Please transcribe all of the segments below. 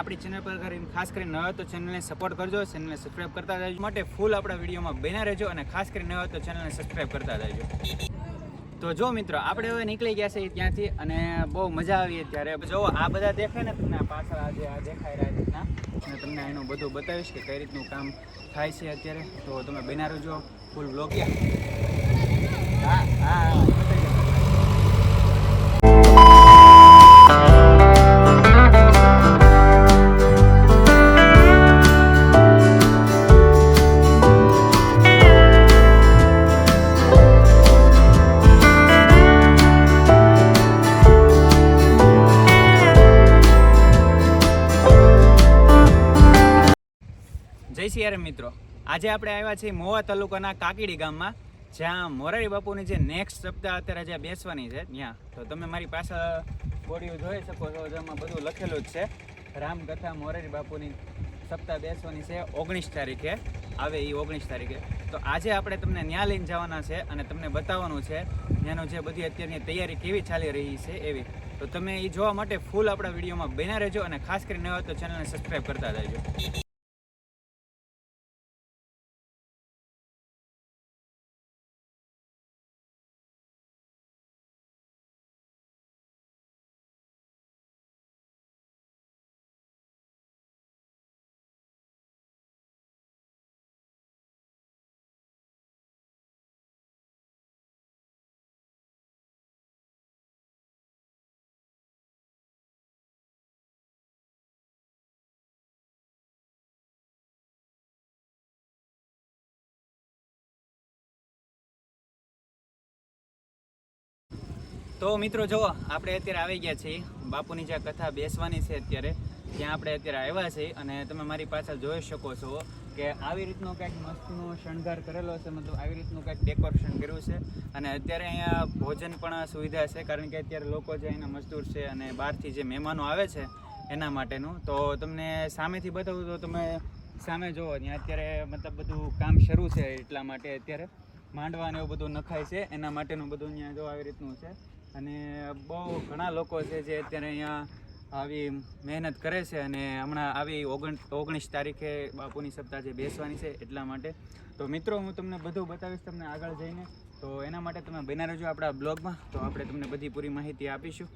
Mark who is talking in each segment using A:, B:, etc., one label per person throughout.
A: આપણી ચેનલ પર કરીને ખાસ કરીને ન તો ચેનલને સપોર્ટ કરજો ચેનલને સબસ્ક્રાઈબ કરતા રહેજો. માટે ફૂલ આપણા વિડીયોમાં બન્યા રહેજો અને ખાસ કરીને ન તો ચેનલને સબસ્ક્રાઈબ કરતા રહેજો. તો જો મિત્રો, આપણે હવે નીકળી ગયા છે ત્યાંથી અને બહુ મજા આવી ત્યારે જો આ બધા દેખાય ને તમને પાછળ આજે આ દેખાય રહ્યા રીતના અને તમને એનું બધું બતાવીશ કે કઈ રીતનું કામ થાય છે અત્યારે. તો તમે બના રહેજો ફૂલ બ્લોગ હા હા. જય સિયારામ મિત્રો. આજે આપણે આવ્યા છીએ મોવા તાલુકાના કાકીડી ગામમાં, જ્યાં મોરારી બાપુની જે નેક્સ્ટ સપ્તાહ અત્યારે જ્યાં બેસવાની છે ત્યાં તો તમે મારી પાસે બોડીઓ જોઈ શકો છો, જેમાં બધું લખેલું જ છે. રામકથા મોરારી બાપુની સપ્તાહ બેસવાની છે ઓગણીસ તારીખે. આવે એ ઓગણીસ તારીખે. તો આજે આપણે તમને ન્યા લઈને જવાના છે અને તમને બતાવવાનું છે ત્યાંનું જે બધી અત્યારની તૈયારી કેવી ચાલી રહી છે એવી. તો તમે એ જોવા માટે ફૂલ આપણા વિડીયોમાં બન્યા રહેજો અને ખાસ કરીને હોય તો ચેનલને સબસ્ક્રાઈબ કરતા રહેજો. તો મિત્રો જુઓ આપણે અત્યારે આવી ગયા છીએ. બાપુની જ્યાં કથા બેસવાની છે અત્યારે, ત્યાં આપણે અત્યારે આવ્યા છીએ અને તમે મારી પાછળ જોઈ શકો છો કે આવી રીતનો કંઈક મસ્તનો શણગાર કરેલો છે, મતલબ આવી રીતનું કંઈક ડેકોરેશન કર્યું છે. અને અત્યારે અહીંયા ભોજન પણ સુવિધા છે, કારણ કે અત્યારે લોકો જે અહીંના મજદૂર છે અને બહારથી જે મહેમાનો આવે છે, એના માટેનું. તો તમને સામેથી બતાવું તો તમે સામે જુઓ ત્યાં અત્યારે મતલબ બધું કામ શરૂ છે એટલા માટે અત્યારે. માંડવા ને એવું બધું નખાય છે, એના માટેનું બધું અહીંયા જો આવી રીતનું છે. અને બહુ ઘણા લોકો છે જે અત્યારે અહીંયા આવી મહેનત કરે છે અને હમણાં આવી ઓગણ ઓગણીસ તારીખે બાપુની સપ્તાહ જે બેસવાની છે એટલા માટે. તો મિત્રો, હું તમને બધું બતાવીશ તમને આગળ જઈને. તો એના માટે તમે બના રહેજો આપણા બ્લોગમાં. તો આપણે તમને બધી પૂરી માહિતી આપીશું.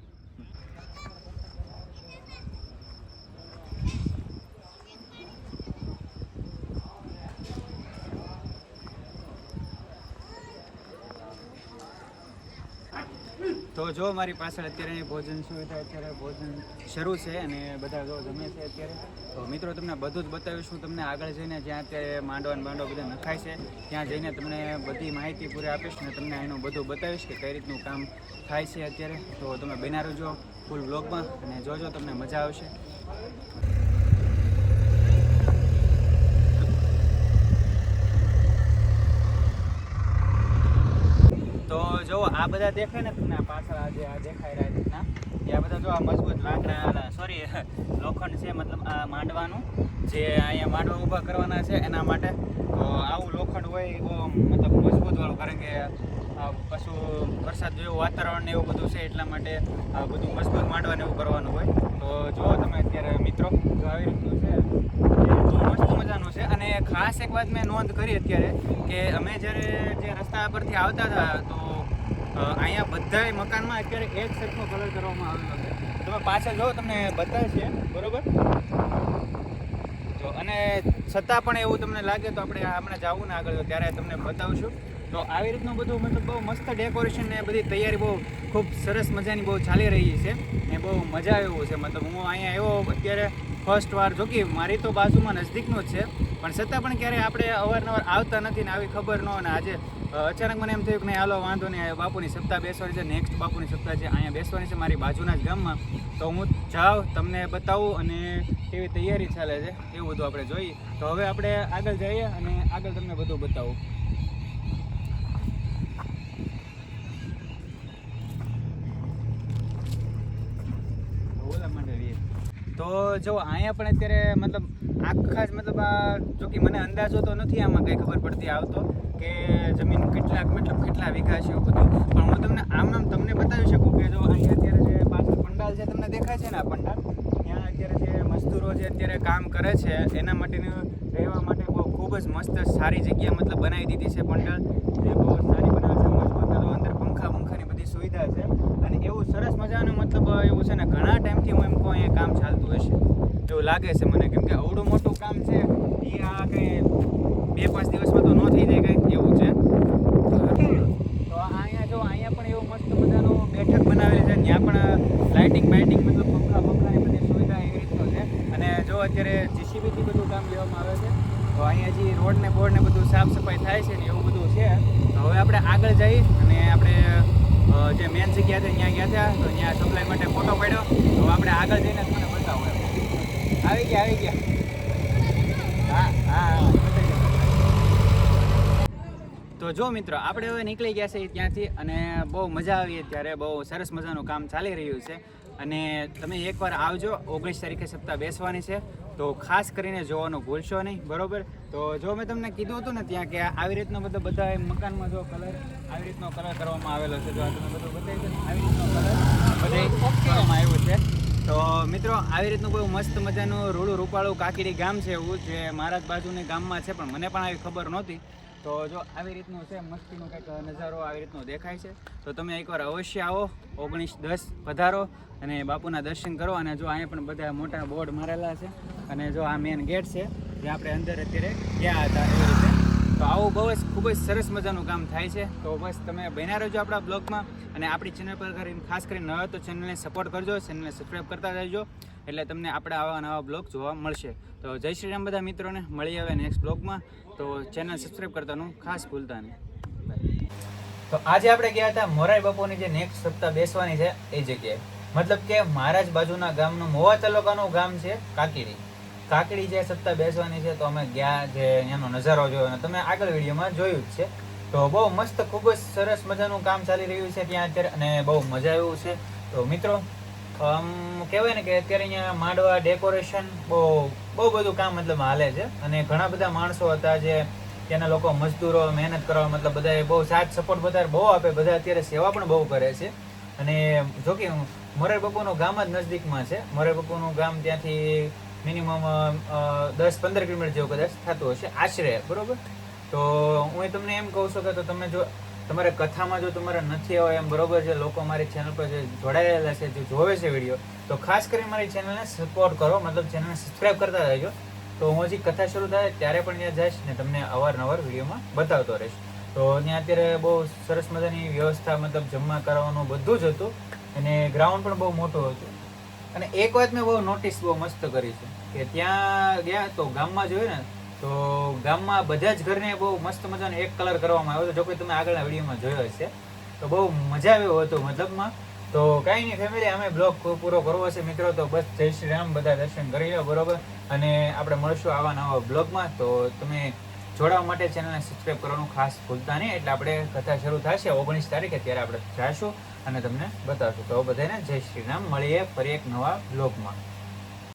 A: તો જો મારી પાછળ અત્યારે ભોજન સુવિધા અત્યારે ભોજન શરૂ છે અને બધા જો જમે છે અત્યારે. તો મિત્રો, તમને બધું જ બતાવીશું. તમને આગળ જઈને જ્યાં અત્યારે માંડો અને માંડો બધા નખાય છે, ત્યાં જઈને તમને બધી માહિતી પૂરી આપીશ ને તમને એનું બધું બતાવીશ કે કઈ રીતનું કામ થાય છે અત્યારે. તો તમે બના રહેજો ફૂલ બ્લોગમાં અને જોજો, તમને મજા આવશે. તો જો, આ બધા દેખાય ને તમને પાછળ આ જે આ દેખાય રહ્યા રીતના એ આ બધા જો આ મજબૂત લાકડા સોરી લોખંડ છે, મતલબ આ માંડવાનું, જે અહીંયા માંડવા ઊભા કરવાના છે, એના માટે. તો આવું લોખંડ હોય એવો મતલબ મજબૂતવાળું કારણ કે પાછું વરસાદ જેવું વાતાવરણ ને એવું બધું છે, એટલા માટે આ બધું મજબૂત માંડવાને એવું કરવાનું હોય તો જુઓ તમે અત્યારે મિત્રો જો આવી રીતનું છે એ બહુ મસ્ત મજાનું છે અને ખાસ એક વાત મેં નોંધ કરી અત્યારે કે અમે જ્યારે જે રસ્તા પરથી આવતા હતા, તો અહીંયા બધાય મકાનમાં અત્યારે એક સરખો કલર કરવામાં આવ્યો છે તમે પાછળ જો તમને બતાવે છે, બરોબર? તો અને છતાં પણ એવું તમને લાગે તો આપણે હમણાં જવું ને આગળ ત્યારે તમને બતાવશું. તો આવી રીતનું બધું મતલબ બહુ મસ્ત ડેકોરેશન ને બધી તૈયારી બહુ ખૂબ સરસ મજાની બહુ ચાલી રહી છે ને બહુ મજા આવે છે. મતલબ હું અહીંયા એવો અત્યારે ફર્સ્ટ વાર. જોકી મારી તો બાજુમાં નજદીકનો જ છે. પણ છતાં પણ ક્યારેય આપણે અવારનવાર આવતા નથી ને આવી ખબર ન અને આજે અચાનક મને એમ થયું કે નહીં, હાલો, વાંધો નહીં બાપુની સપ્તાહ બેસવાની છે નેક્સ્ટ બાપુની સપ્તાહ છે, અહીંયા બેસવાની છે મારી બાજુના જ ગામમાં. તો હું જાઉં, તમને બતાવું અને કેવી તૈયારી ચાલે છે, એવું બધું આપણે જોઈએ. તો હવે આપણે આગળ જઈએ અને આગળ તમને બધું બતાવું. તો જો અહીંયા પણ અત્યારે મતલબ આખા જ મતલબ આ જો કે મને અંદાજો તો નથી આમાં કંઈ ખબર પડતી આવતો કે જમીન કેટલાક મતલબ કેટલા વીઘા છે એવું બધું. પણ હું તમને આમ નામ તમને બતાવી શકું કે જો અહીંયા અત્યારે જે પાછળ પંડાલ છે, તમને દેખાય છે ને આ પંડાલ? ત્યાં અત્યારે જે મજદૂરો જે અત્યારે કામ કરે છે, એના માટેનું રહેવા માટે બહુ ખૂબ જ મસ્ત સારી જગ્યા મતલબ બનાવી દીધી છે પંડાલ. જે બહુ સારી બનાવે છે મજબૂત તો અંદર પંખા પંખાની બધી સુવિધા છે. અને એવું સરસ મજાનું મતલબ એવું છે ને, ઘણા ટાઈમથી હું એમ કહું, અહીંયા કામ ચાલતું હશે. એવું લાગે છે મને, કેમ કે આવડું મોટું કામ છે, એ આ કંઈ બે પાંચ દિવસમાં તો ન થઈ જાય કંઈક એવું છે. તો અહીંયા જો, અહીંયા પણ એવું મસ્ત મજાનું બેઠક બનાવેલી છે, ત્યાં પણ લાઇટિંગ બાઇટિંગ મતલબ પંખા પંખાની બધી સુવિધા એવી રીતનું છે. અને જો અત્યારે જીસીબીથી બધું કામ લેવામાં આવે છે, તો અહીંયા જે રોડ ને બોર્ડ ને બધું સાફ સફાઈ થાય છે ને એવું બધું છે. તો હવે આપણે આગળ જઈ અને આપણે જે મેન જગ્યા છે, ત્યાં ગયા હતા તો ત્યાં સપ્લાય માટે ફોટો પાડ્યો. તો આપણે આગળ જઈને તમને બતાવો આવી ગયા આવી ગયા. હા હા તો જો મિત્રો, આપણે હવે નીકળી ગયા છે ત્યાંથી અને બહુ મજા આવી અત્યારે. બહુ સરસ મજાનું કામ ચાલી રહ્યું છે. અને તમે એકવાર આવજો. ઓગણીસ તારીખે સપ્તાહ બેસવાની છે. તો ખાસ કરીને જોવાનું ભૂલશો નહીં, બરાબર? તો જો મેં તમને કીધું હતું ને ત્યાં કે આવી રીતનો બધો બધા મકાનમાં જો કલર આવી રીતનો કલર કરવામાં આવેલો છે, જો આ તમે બધું બતાવી આવી રીતનો કલર બધે કરવામાં આવ્યો છે. તો મિત્રો, આવી રીતનું બહુ મસ્ત મજાનું રૂડું રૂપાળું કાકીડી ગામ છે એવું, જે મારા જ બાજુની ગામમાં છે, પણ મને પણ આવી ખબર નહોતી. તો જો આવી રીતનું છે, મસ્તીનો કંઈક નજારો આવી રીતનો દેખાય છે. તો તમે એકવાર અવશ્ય આવો, ઓગણીસ દસ પધારો અને બાપુના દર્શન કરો અને જો અહીંયા પણ બધા મોટા બોર્ડ મારેલા છે અને જો આ મેન ગેટ છે, જે આપણે અંદર અત્યારે ગયા હતા એ રીતે, તો આવું બહુ જ ખૂબ જ સરસ મજાનું કામ થાય છે. તો બસ તમે બન્યા રહેજો આપણા બ્લોગમાં, અને આપણી ચેનલ પર કરીને ખાસ કરીને નવા તો ચેનલને સપોર્ટ કરજો ચેનલને સબસ્ક્રાઈબ કરતા રહેજો, એટલે તમને આપણા આવા નવા બ્લોગ જોવા મળશે. તો જય શ્રી રામ બધા મિત્રોને મળી આવે નેક્સ્ટ બ્લોગમાં. તો ચેનલ સબસ્ક્રાઈબ કરતાનું ખાસ ભૂલતા નહીં. તો આજે આપણે ગયા હતા મોરારી બાપુની જે નેક્સ્ટ સપ્તાહ બેસવાની છે, એ જગ્યાએ. મતલબ કે મહારાજ બાજુના ગામનું મોવા તાલુકાનું ગામ છે કાકીડી કાકડી જે સત્તા બેસવાની છે, તો અમે ગયા જે એનો નજારો જોયો અને તમે આગળ વિડીયોમાં જોયું જ છે. તો બહુ મસ્ત, ખૂબ જ સરસ મજાનું કામ ચાલી રહ્યું છે ત્યાં અત્યારે અને બહુ મજા આવ્યું છે. તો મિત્રો, આમ કહેવાય ને કે અત્યારે અહીંયા માંડવા ડેકોરેશન બહુ બહુ બધું કામ મતલબ હાલે છે. અને ઘણા બધા માણસો હતા જે ત્યાંના લોકો મજદૂરો, મહેનત કરવા મતલબ બધા બહુ સાથ સપોર્ટ બધા બહુ આપે, બધા અત્યારે સેવા પણ બહુ કરે છે. અને જો કે મોરારી ગામ જ નજદીકમાં છે. મોરારી ગામ ત્યાંથી મિનિમમ દસ પંદર કિલોમીટર જેવું કદાચ થતું હશે. આશરે, બરોબર? તો હું તમને એમ કહું છું કે તો તમે જો, તમારે કથામાં જો તમારે નથી આવે એમ, બરોબર છે, લોકો મારી ચેનલ પર જે જોડાયેલા છે, જે જોવે છે વીડિયો તો ખાસ કરીને મારી ચેનલને સપોર્ટ કરો. મતલબ ચેનલને સબસ્ક્રાઈબ કરતા રહેજો. તો હું હજી કથા શરૂ થાય ત્યારે પણ ત્યાં જઈશ ને તમને અવારનવાર વિડીયોમાં બતાવતો રહીશ. તો ત્યાં અત્યારે બહુ સરસ મજાની વ્યવસ્થા, મતલબ જમવા કરાવવાનું બધું જ હતું. અને ગ્રાઉન્ડ પણ બહુ મોટું હતું. અને એક વાત મેં બહુ નોટિસ બહુ મસ્ત કરી છે કે ત્યાં ગયા તો ગામમાં જોયું ને, તો ગામમાં બધા જ ઘરને બહુ મસ્ત મજાનો એક કલર કરવામાં આવ્યો હતો. જો કોઈ તમે આગળના વિડીયોમાં જોયો હશે, તો બહુ મજા આવ્યો હતો મતલબમાં. તો કાંઈ નહીં ફેમિલી અમે બ્લોગ પૂરો કરવો છે મિત્રો, તો બસ જય શ્રી રામ, બધા દર્શન કરી લો, બરોબર? અને આપણે મળશું આવા નવા બ્લોગમાં તો તમે જોડાવા માટે ચેનલને સબસ્ક્રાઈબ કરવાનું ખાસ ભૂલતા નહીં. એટલે આપણે કથા શરૂ થશે. ઓગણીસ તારીખે ત્યારે આપણે જાશું અને તમને બતાવશું. તો બધાને જય શ્રી રામ. મળીએ ફરી એક નવા બ્લોગમાં